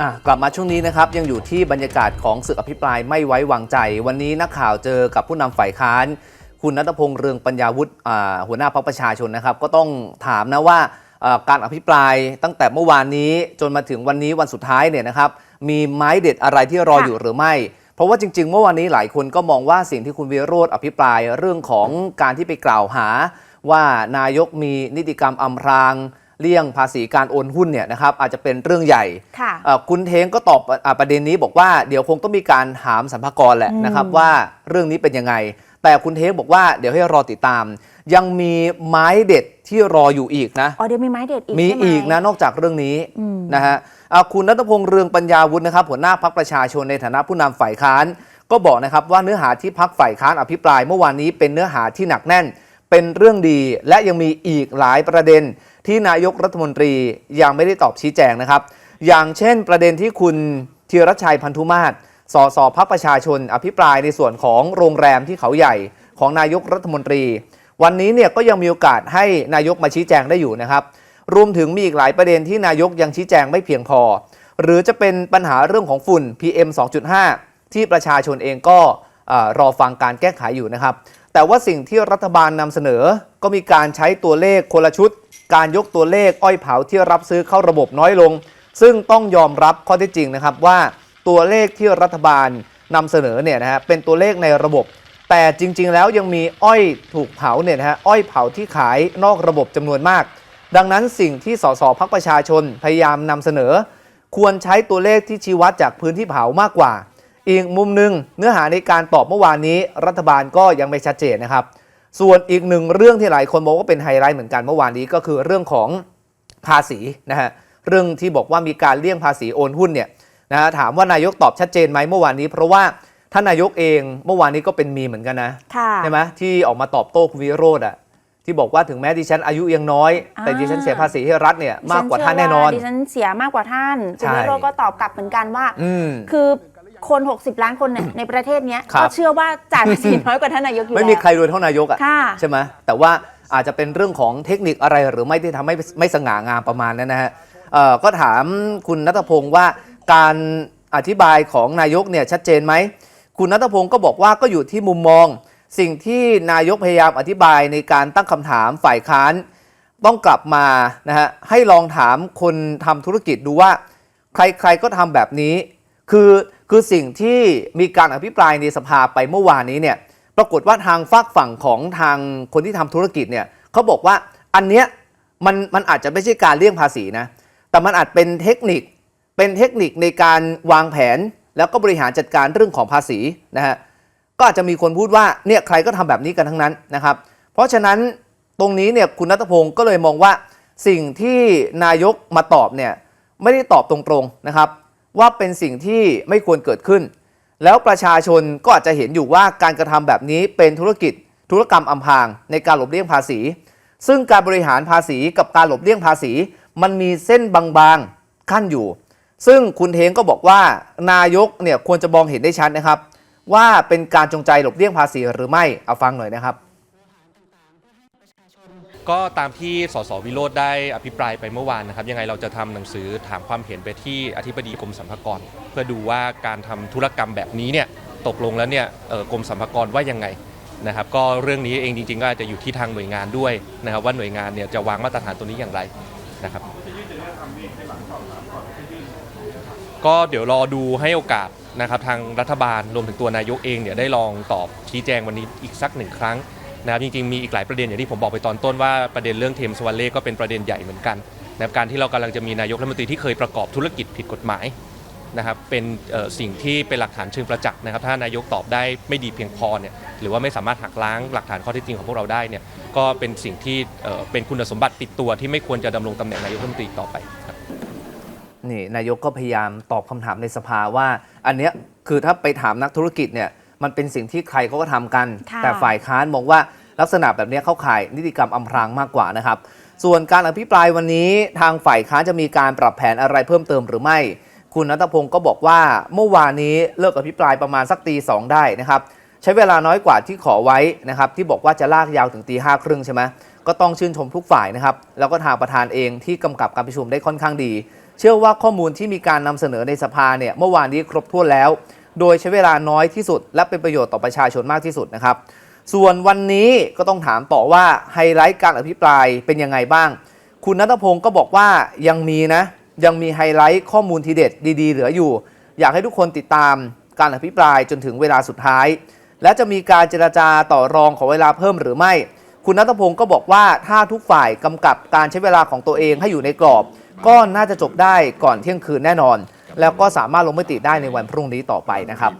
อะกลับมาช่วงนี้นะครับยังอยู่ที่บรรยากาศของศึกอภิปรายไม่ไว้วางใจ วันนี้นักข่าวเจอกับผู้นำฝ่ายค้าน คุณนัทพงษ์เรืองปัญญาวุฒิหัวหน้าพรรคประชาชนนะครับ ก็ต้องถามนะว่าการอภิปรายตั้งแต่เมื่อวานนี้จนมาถึงวันนี้วันสุดท้ายเนี่ยนะครับมีไม้เด็ดอะไรที่รออยู่หรือไม่ เพราะว่าจริง ๆ เมื่อวานนี้หลายคนก็มองว่าสิ่งที่คุณวิโรธอภิปรายเรื่องของการที่ไปกล่าวหา ว่านายกมีนิติกรรมอำพราง เลี่ยงภาษีการโอนหุ้นเนี่ยนะครับอาจจะเป็นเรื่องใหญ่ ค่ะเอ่อคุณเทงก็ตอบอ่าประเด็นนี้บอกว่าเดี๋ยวคงต้องมีการถามสัมภากรแหละอืมนะครับว่าเรื่องนี้เป็นยังไง แต่คุณเทงบอกว่าเดี๋ยวให้รอติดตาม ยังมีไม้เด็ดที่รออยู่อีกนะ อ๋อเดี๋ยวมีไม้เด็ดอีกมีใช่ไหอีกนะนอกจากเรื่องนี้อืมนะฮะอ่าคุณนัทพงษ์เรืองปัญญาวุฒินะครับหัวหน้าพักประชาชนในฐานะผู้นำฝ่ายค้าน ก็บอกนะครับว่าเนื้อหาที่พักฝ่ายค้านอภิปรายเมื่อวานนี้เป็นเนื้อหาที่หนักแน่น เป็นเรื่องดีและยังมีอีกหลายประเด็นที่นายกรัฐมนตรียังไม่ได้ตอบชี้แจงนะครับ อย่างเช่นประเด็นที่คุณธีรชัยพันธุมาศสสพักประชาชน อภิปรายในส่วนของโรงแรมที่เขาใหญ่ของนายกรัฐมนตรี วันนี้เนี่ยก็ยังมีโอกาสให้นายกมาชี้แจงได้อยู่นะครับ รวมถึงมีอีกหลายประเด็นที่นายกยังชี้แจงไม่เพียงพอ หรือจะเป็นปัญหาเรื่องของฝุ่น PM 2.5 ที่ประชาชนเองก็อรอฟังการแก้ไขอยู่นะครับ แต่ว่าสิ่งที่รัฐบาลนำเสนอ ก็มีการใช้ตัวเลขคนละชุด การยกตัวเลขอ้อยเผาที่รับซื้อเข้าระบบน้อยลง ซึ่งต้องยอมรับข้อเท็จจริงนะครับว่าตัวเลขที่รัฐบาลนำเสนอเนี่ยนะฮะเป็นตัวเลขในระบบ แต่จริง ๆ แล้วยังมีอ้อยถูกเผาเนี่ยนะฮะอ้อยเผาที่ขายนอกระบบจำนวนมาก ดังนั้นสิ่งที่สสพักประชาชนพยายามนำเสนอ ควรใช้ตัวเลขที่ชี้วัดจากพื้นที่เผามากกว่า อีกมุมหนึ่งเนื้อหาในการตอบเมื่อวานนี้ รัฐบาลก็ยังไม่ชัดเจนนะครับ ส่วนอีกหนึ่งเรื่องที่หลายคนบอกว่าเป็นไฮไลท์เหมือนกันเมื่อวานนี้ก็คือเรื่องของภาษีนะฮะเรื่องที่บอกว่ามีการเลี่ยงภาษีโอนหุ้นเนี่ยนะฮะถามว่านายกตอบชัดเจนไหมเมื่อวานนี้ เพราะว่าท่านนายกเองเมื่อวานนี้ก็เป็นมีเหมือนกันนะค่ะใช่ไหมที่ออกมาตอบโต้คุณวิโรธอะที่บอกว่าถึงแม้ดิฉันอายุยังน้อย แต่อ่าดิฉันเสียภาษีให้รัฐเนี่ยมากกว่าท่านแน่นอนดิฉันเชื่ว่าดิฉันเสียมากกว่าท่านใช่คุณวิโรจน์ก็ตอบกลับเหมือนกันว่าอืมคือ คน 60 ล้านคนเนี่ยในประเทศเนี้ยครับ ก็เชื่อว่าจ่ายภาษีน้อยกว่าท่านนายกอยู่ไม่แล้วมีใครรวยเท่านายกอะค่ะ ใช่ไหมแต่ว่าอาจจะเป็นเรื่องของเทคนิคอะไรหรือไม่ที่ทำให้ไม่สง่างามประมาณนั้นนะฮะเอ่อก็ถามคุณนัทพงศ์ว่าการอธิบายของนายกเนี่ยชัดเจนไหม คุณนัทพงศ์ก็บอกว่าก็อยู่ที่มุมมอง สิ่งที่นายกพยายามอธิบายในการตั้งคำถามฝ่ายค้าน ต้องกลับมานะฮะให้ลองถามคนทำธุรกิจดูว่า ใครๆก็ทำแบบนี้ คือคือสิ่งที่มีการอภิปรายในสภาไปเมื่อวานนี้เนี่ยปรากฏว่าทางฝากฝั่งของทางคนที่ทำธุรกิจเนี่ยเขาบอกว่าอันเนี้ยมันมันอาจจะไม่ใช่การเลี่ยงภาษีนะแต่มันอาจเป็นเทคนิคเป็นเทคนิคในการวางแผน แล้วก็บริหารจัดการเรื่องของภาษีนะฮะก็อาจจะมีคนพูดว่าเนี่ยใครก็ทำแบบนี้กันทั้งนั้นนะครับ เพราะฉะนั้นตรงนี้เนี่ยคุณนัทพงศ์ก็เลยมองว่าสิ่งที่นายกมาตอบเนี่ยไม่ได้ตอบตรงๆนะครับ ว่าเป็นสิ่งที่ไม่ควรเกิดขึ้น แล้วประชาชนก็อาจจะเห็นอยู่ว่าการกระทำแบบนี้เป็นธุรกิจธุรกรรมอำพรางในการหลบเลี่ยงภาษี ซึ่งการบริหารภาษีกับการหลบเลี่ยงภาษี มันมีเส้นบางๆขั้นอยู่ ซึ่งคุณเทงก็บอกว่านายกเนี่ยควรจะมองเห็นได้ชัดนะครับ ว่าเป็นการจงใจหลบเลี่ยงภาษีหรือไม่เอาฟังหน่อยนะครับ ก็ตามที่สสวิโรธได้อภิปรายไปเมื่อวานนะครับ ยังไงเราจะทำหนังสือถามความเห็นไปที่อธิบดีกรมสรรพากร เพื่อดูว่าการทำธุรกรรมแบบนี้เนี่ยตกลงแล้วเนี่ยกรมสรรพากรว่ายังไงนะครับก็เรื่องนี้เองจริงๆก็อาจจะอยู่ที่ทางหน่วยงานด้วยนะครับว่าหน่วยงานเนี่ยจะวางมาตรฐานตัวนี้อย่างไรนะครับก็เดี๋ยวรอดูให้โอกาสนะครับทางรัฐบาลรวมถึงตัวนายกเองเนี่ยได้ลองตอบชี้แจงวันนี้อีกสักหนึ่งครั้ง นะครับจริงๆมีอีกหลายประเด็นอย่างที่ผมบอกไปตอนต้นว่าประเด็นเรื่องเทมสวัลเล่ก็เป็นประเด็นใหญ่เหมือนกันนะครับการที่เรากำลังจะมีนายกรัฐมนตรีที่เคยประกอบธุรกิจผิดกฎหมายนะครับเป็นสิ่งที่เป็นหลักฐานเชิงประจักษ์นะครับ ถ้านายกตอบได้ไม่ดีเพียงพอเนี่ยหรือว่าไม่สามารถหักล้างหลักฐานข้อเท็จจริงของพวกเราได้เนี่ยก็เป็นสิ่งที่เป็นคุณสมบัติติดตัวที่ไม่ควรจะดำรงตำแหน่งนายกรัฐมนตรีต่อไปครับนี่นายกก็พยายามตอบคำถามในสภาว่า อันเนี้ยคือถ้าไปถามนักธุรกิจเนี่ย มันเป็นสิ่งที่ใครเขาก็ทำกันค่ะแต่ฝ่ายค้านมองว่าลักษณะแบบเนี้ยเข้าข่ายนิติกรรมอำพรางมากกว่านะครับ ส่วนการอภิปรายวันนี้ทางฝ่ายค้านจะมีการปรับแผนอะไรเพิ่มเติมหรือไม่ คุณนัทพงศ์ก็บอกว่าเมื่อวานนี้เลิกอภิปรายประมาณสักตีสองได้นะครับใช้เวลาน้อยกว่าที่ขอไว้นะครับที่บอกว่าจะลากยาวถึงตีห้าครึ่งใช่ไหมก็ต้องชื่นชมทุกฝ่ายนะครับแล้วก็ทางประธานเองที่กำกับการประชุมได้ค่อนข้างดี เชื่อว่าข้อมูลที่มีการนำเสนอในสภาเนี่ยเมื่อวานนี้ครบถ้วนแล้ว โดยใช้เวลาน้อยที่สุด และเป็นประโยชน์ต่อประชาชนมากที่สุดนะครับ ส่วนวันนี้ก็ต้องถามต่อว่าไฮไลท์การอภิปรายเป็นยังไงบ้าง คุณนัทพงศ์ก็บอกว่ายังมีนะยังมีไฮไลท์ข้อมูลทีเด็ดดีๆ เหลืออยู่ อยากให้ทุกคนติดตามการอภิปรายจนถึงเวลาสุดท้าย และจะมีการเจรจาต่อรองขอเวลาเพิ่มหรือไม่ คุณนัทพงศ์ก็บอกว่าถ้าทุกฝ่ายกำกับการใช้เวลาของตัวเองให้อยู่ในกรอบ ก็น่าจะจบได้ก่อนเที่ยงคืนแน่นอน แล้วก็สามารถลงมติได้ในวันพรุ่งนี้ต่อไปนะครับ